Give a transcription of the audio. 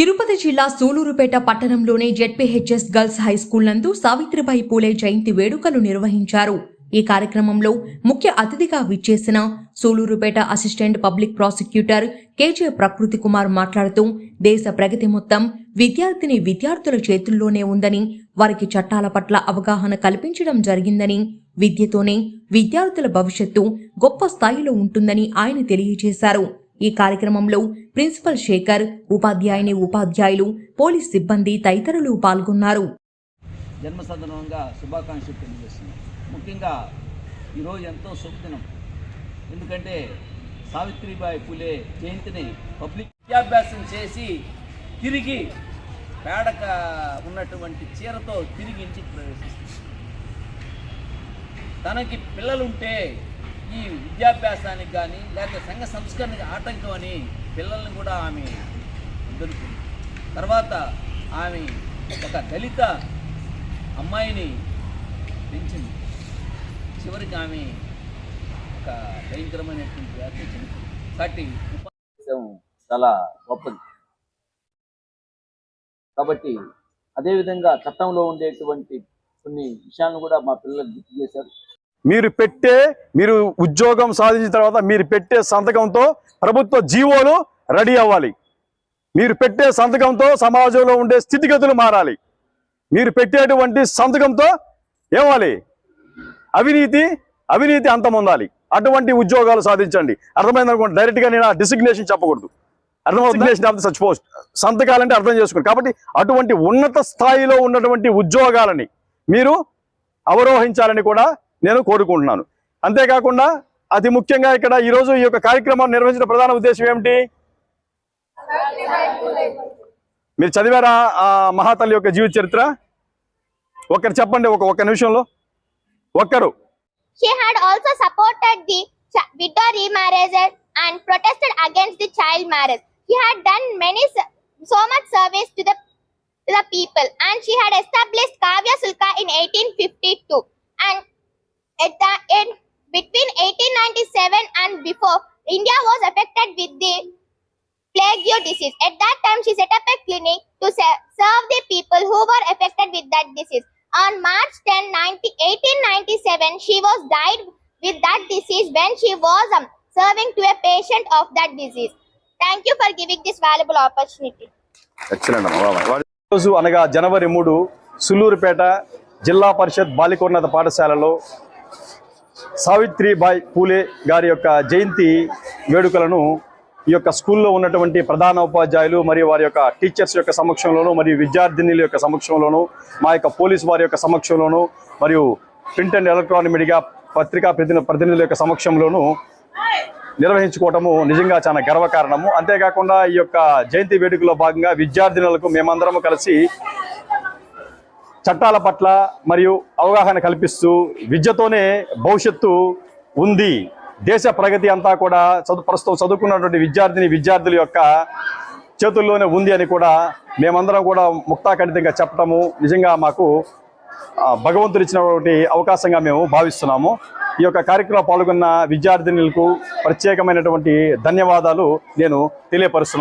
తిరుపతి జిల్లా సూలూరుపేట పట్టణంలోని ZPHS girls high school నందు సావిత్రిబాయి పూలే జయంతి వేడుకలు నిర్వహించారు. ఈ కార్యక్రమంలో ముఖ్య అతిథిగా విచ్చేసిన Sullurupeta assistant public prosecutor KJ Prakruthi Kumar మాట్లాడుతూ దేశ ప్రగతి మొత్తం విద్యార్థిని విద్యార్థుల చేతుల్లోనే ఉందని వారికి చట్టాల పట్ల అవగాహన కల్పించడం జరిగిందని విద్యతోనే విద్యార్థుల భవిష్యత్తు గొప్ప స్థాయిలో ఉంటుందని ఆయన తెలియజేశారు. ఈ కార్యక్రమంలో ప్రిన్సిపల్ శేఖర్ ఉపాధ్యాయుని ఉపాధ్యాయులు పోలీస్ సిబ్బంది తదితరులు పాల్గొన్నారు. జన్మ సందర్భంగా శుభాకాంక్షలు తెలియజేస్తున్నాం ముఖ్యంగా ఈరోజు ఎంతో శుభదినం. ఎందుకంటే సావిత్రిబాయి పూలే జయంతిని పబ్లిక్ విద్యాభ్యాసం చేసి తిరిగి పేడక ఉన్నటువంటి చీరతో తిరిగి ఇంటికి ప్రవేశిస్తుంది తనకి పిల్లలుంటే ఈ విద్యాభ్యాసానికి కానీ లేకపోతే సంఘ సంస్కరణకి ఆటంకం అని పిల్లల్ని కూడా ఆమె ఎదుర్కొంది తర్వాత ఆమె ఒక దళిత అమ్మాయిని పెంచింది. చివరికి ఆమె ఒక భయంకరమైనటువంటి వ్యాధి చనిపోయింది. కాబట్టి ఉపాధ్యాయం చాలా గొప్పది. కాబట్టి అదేవిధంగా చట్టంలో ఉండేటువంటి కొన్ని విషయాలను కూడా మా పిల్లలు గుర్తు చేశారు. మీరు పెట్టే మీరు ఉద్యోగం సాధించిన తర్వాత మీరు పెట్టే సంతకంతో ప్రభుత్వ జీవోలు రెడీ అవ్వాలి. మీరు పెట్టే సంతకంతో సమాజంలో ఉండే స్థితిగతులు మారాలి. మీరు పెట్టేటువంటి సంతకంతో ఏమవ్వాలి? అవినీతి అవినీతి అంతం ఉండాలి. అటువంటి ఉద్యోగాలు సాధించండి. అర్థమైంది అనుకోండి డైరెక్ట్గా నేను ఆ డిసిగ్నేషన్ చెప్పకూడదు. అర్థమవుతుంది? ఆఫ్ సచ్ పోస్ట్ సంతకాలంటే అర్థం చేసుకోండి కాబట్టి అటువంటి ఉన్నత స్థాయిలో ఉన్నటువంటి ఉద్యోగాలని మీరు అవరోహించాలని కూడా నేను కోరుకుంటున్నాను అంతేకాకుండా అతి ముఖ్యంగా ఇక్కడ ఈరోజు ఈ యొక్క కార్యక్రమాన్ని నిర్వహించిన ప్రధాన ఉద్దేశం ఏమిటి మీరు చదివారా ఆ మహాతల్లి యొక్క జీవిత చరిత్ర ఒకరు చెప్పండి ఒక ఒక్క నిమిషంలో ఒక్కరు She had also supported the widow remarriages and protested against the child marriage. She had done many so much service to the to the people, and she had established Kavya 1897 and before, India was affected with the plague disease. At that time, she set up a clinic to se- serve the people who were affected with that disease. On March 10, 90, 1897, she was died with that disease when she was um, serving to a patient of that disease. Thank you for giving this valuable opportunity. Excellent రోజు అనగా జనవరి మూడు సుల్లూరుపేట జిల్లా పరిషత్ బాలికోన్నత పాఠశాలలో సావిత్రిబాయి పూలే గారి యొక్క జయంతి వేడుకలను ఈ యొక్క స్కూల్లో ఉన్నటువంటి ప్రధాన ఉపాధ్యాయులు మరియు వారి యొక్క టీచర్స్ యొక్క సమక్షంలోను మరియు విద్యార్థినిల యొక్క సమక్షంలోను మా యొక్క పోలీస్ వారి యొక్క సమక్షంలోను మరియు ప్రింట్ అండ్ ఎలక్ట్రానిక్ మీడియా పత్రికా ప్రతిని ప్రతినిధుల యొక్క సమక్షంలోను నిర్వహించుకోవటము నిజంగా చాలా గర్వకారణము. అంతేకాకుండా ఈ యొక్క జయంతి వేడుకలో భాగంగా విద్యార్థినులకు మేమందరము కలిసి చట్టాల పట్ల మరియు అవగాహన కల్పిస్తూ విద్యతోనే భవిష్యత్తు ఉంది. దేశ ప్రగతి అంతా కూడా చదువు ప్రస్తుతం చదువుకున్నటువంటి విద్యార్థిని విద్యార్థుల యొక్క చేతుల్లోనే ఉంది అని కూడా మేమందరం కూడా ముక్తాఖండితంగా చెప్పటము నిజంగా మాకు భగవంతుడు ఇచ్చినటువంటి అవకాశంగా మేము భావిస్తున్నాము. ఈ యొక్క కార్యక్రమంలో పాల్గొన్న విద్యార్థినులకు ప్రత్యేకమైనటువంటి ధన్యవాదాలు నేను తెలియపరుస్తున్నాను.